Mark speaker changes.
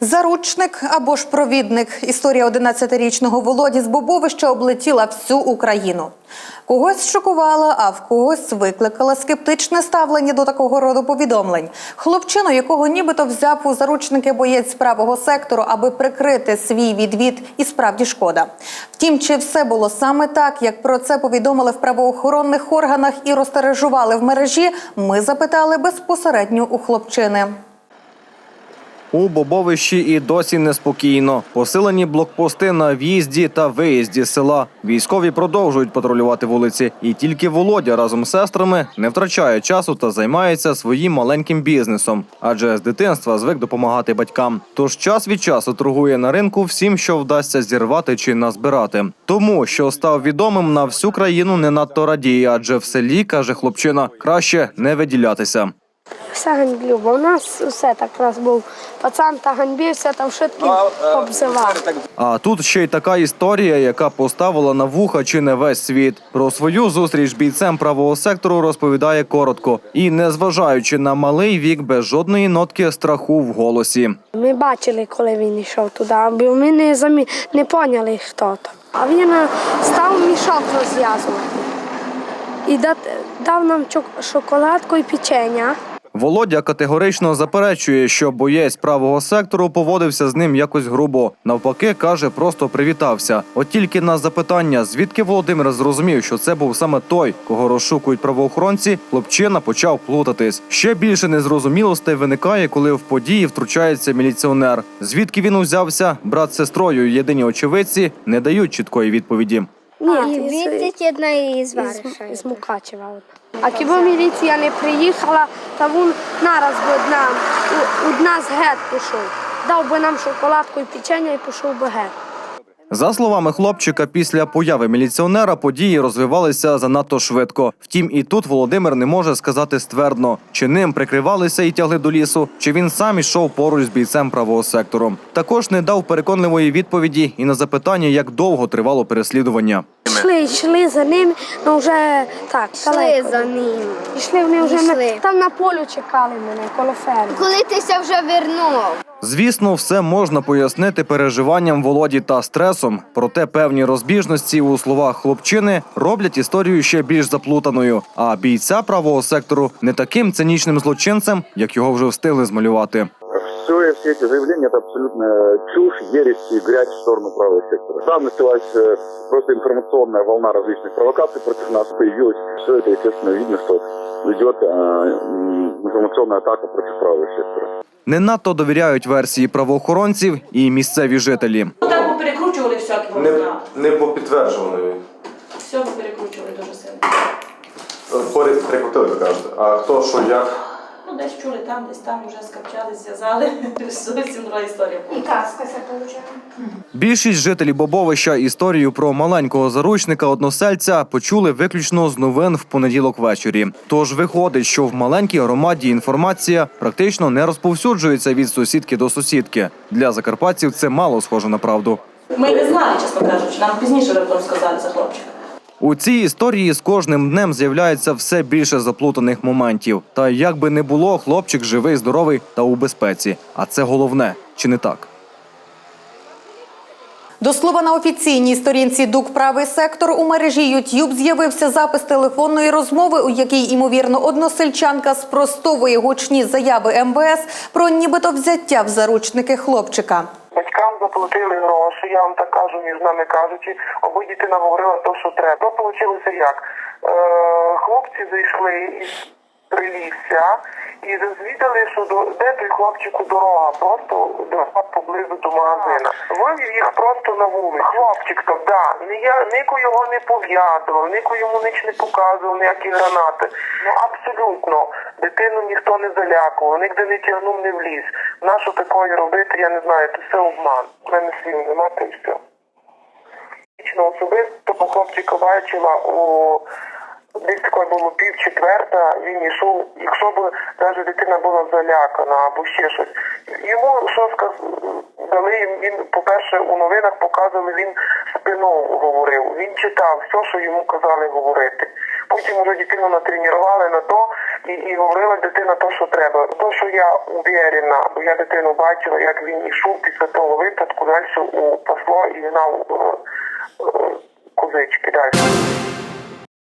Speaker 1: Заручник або ж провідник. Історія 11-річного Володі з Бобовища облетіла всю Україну. Когось шокувала, а в когось викликала скептичне ставлення до такого роду повідомлень. Хлопчину, якого нібито взяв у заручники боєць правого сектору, аби прикрити свій відвід, і справді шкода. Втім, чи все було саме так, як про це повідомили в правоохоронних органах і розтережували в мережі, ми запитали безпосередньо у хлопчини.
Speaker 2: У Бобовищі і досі неспокійно. Посилені блокпости на в'їзді та виїзді з села. Військові продовжують патрулювати вулиці. І тільки Володя разом з сестрами не втрачає часу та займається своїм маленьким бізнесом, адже з дитинства звик допомагати батькам. Тож час від часу торгує на ринку всім, що вдасться зірвати чи назбирати. Тому що став відомим на всю країну не надто радіє, адже в селі каже хлопчина краще не виділятися.
Speaker 3: Все ганьблю, бо у нас усе так раз був пацан та ганьбився, там швидкий обзивав.
Speaker 2: А тут ще й така історія, яка поставила на вуха чи не весь світ. Про свою зустріч з бійцем правого сектору розповідає коротко і, незважаючи на малий вік, без жодної нотки страху в голосі.
Speaker 3: Ми бачили, коли він йшов туди, бо ми не замі... не поняли, хто то. А він е, став мішок розв'язувати і дав нам чок- шоколадку і печення.
Speaker 2: Володя категорично заперечує, що боєць правого сектору поводився з ним якось грубо. Навпаки, каже, просто привітався. От тільки на запитання, звідки Володимир зрозумів, що це був саме той, кого розшукують правоохоронці, хлопчина почав плутатись. Ще більше незрозумілостей виникає, коли в події втручається міліціонер. Звідки він узявся, брат з сестрою, єдині очевидці, не дають чіткої відповіді.
Speaker 3: Ні,
Speaker 4: І
Speaker 3: із-
Speaker 4: від із
Speaker 3: із,
Speaker 4: варшави.
Speaker 3: із Мукачева. А кіба міліція не приїхала, та він нараз би у, у нас гет пішов. Дав би нам шоколадку і печення і пішов би гет.
Speaker 2: За словами хлопчика, після появи міліціонера події розвивалися занадто швидко. Втім, і тут Володимир не може сказати ствердно, чи ним прикривалися і тягли до лісу, чи він сам ішов поруч з бійцем правого сектору. Також не дав переконливої відповіді і на запитання, як довго тривало переслідування.
Speaker 3: Йшли, йшли за ним, ну вже так,
Speaker 4: Йшли
Speaker 3: далеко.
Speaker 4: за ним.
Speaker 3: Йшли вони вже на, там на полю чекали мене, коло ферми.
Speaker 4: Коли ти ся вже вернув.
Speaker 2: Звісно, все можна пояснити переживанням Володі та стресом, проте певні розбіжності у словах хлопчини роблять історію ще більш заплутаною. А бійця правого сектору не таким цинічним злочинцем, як його вже встигли змалювати
Speaker 5: Все, все эти заявления это абсолютно чушь, ересь и грязь в сторону правого сектора. Там началась э, просто информационная волна различных провокаций против нас появилась. Все это, естественно, видно, что идет э, м, информационная атака против правого сектора.
Speaker 2: Не надто довіряють версії правоохоронців і місцеві жителі.
Speaker 6: Ну, Так ми перекручували всякі
Speaker 7: Не,
Speaker 6: можна.
Speaker 7: не по підтвердженою.
Speaker 6: Все ми перекручували дуже сильно.
Speaker 7: Поряд прикрутили, ви кажете. А хто, що, як?
Speaker 6: Ну, десь чули там, десь там вже скапчали, зв'язали. Зовсім друга історія була.
Speaker 4: казка се получила.
Speaker 2: Більшість жителів Бобовища історію про маленького заручника односельця почули виключно з новин в понеділок ввечері. Тож виходить, що в маленькій громаді інформація практично не розповсюджується від сусідки до сусідки. Для закарпатців це мало схоже на правду.
Speaker 6: Ми не знали, чесно кажучи, нам пізніше раптом сказали за хлопчика.
Speaker 2: У цій історії з кожним днем з'являється все більше заплутаних моментів. Та як би не було, хлопчик живий, здоровий та у безпеці. А це головне, чи не так?
Speaker 1: До слова на офіційній сторінці ДУК Правий сектор у мережі YouTube з'явився запис телефонної розмови, у якій ймовірно односельчанка спростовує гучні заяви МВС про нібито взяття в заручники хлопчика.
Speaker 8: Заплатили гроші, я вам так кажу, між нами кажучи, аби дитина говорила те, що треба. Получилося як? Е, хлопці зайшли із прилісся і розвідали, що до де той хлопчику дорога, просто дорога поблизу до магазина. Вивів їх просто на вулицю. Хлопчик то, да, ні я нико його не пов'язував, нико йому ніч не показував, ніякі гранати. Ну абсолютно. Дитину ніхто не залякував, ніде не тягнув, не вліз. Нащо такої робити, я не знаю, це все обман. У мене слів немає, й все. Особисто по хлопчика бачила у десь такої було пів четверта, він йшов, якщо б навіть дитина була залякана або ще щось. Йому що дали він, по-перше, у новинах показували, він спину говорив. Він читав все, що йому казали говорити. Потім вже дитину натренували на то, і, і говорила дитина то, що треба. То, що я уверена, бо я дитину бачила, як він йшов після того випадку, далі у пасло і гнав е, е, козички далі.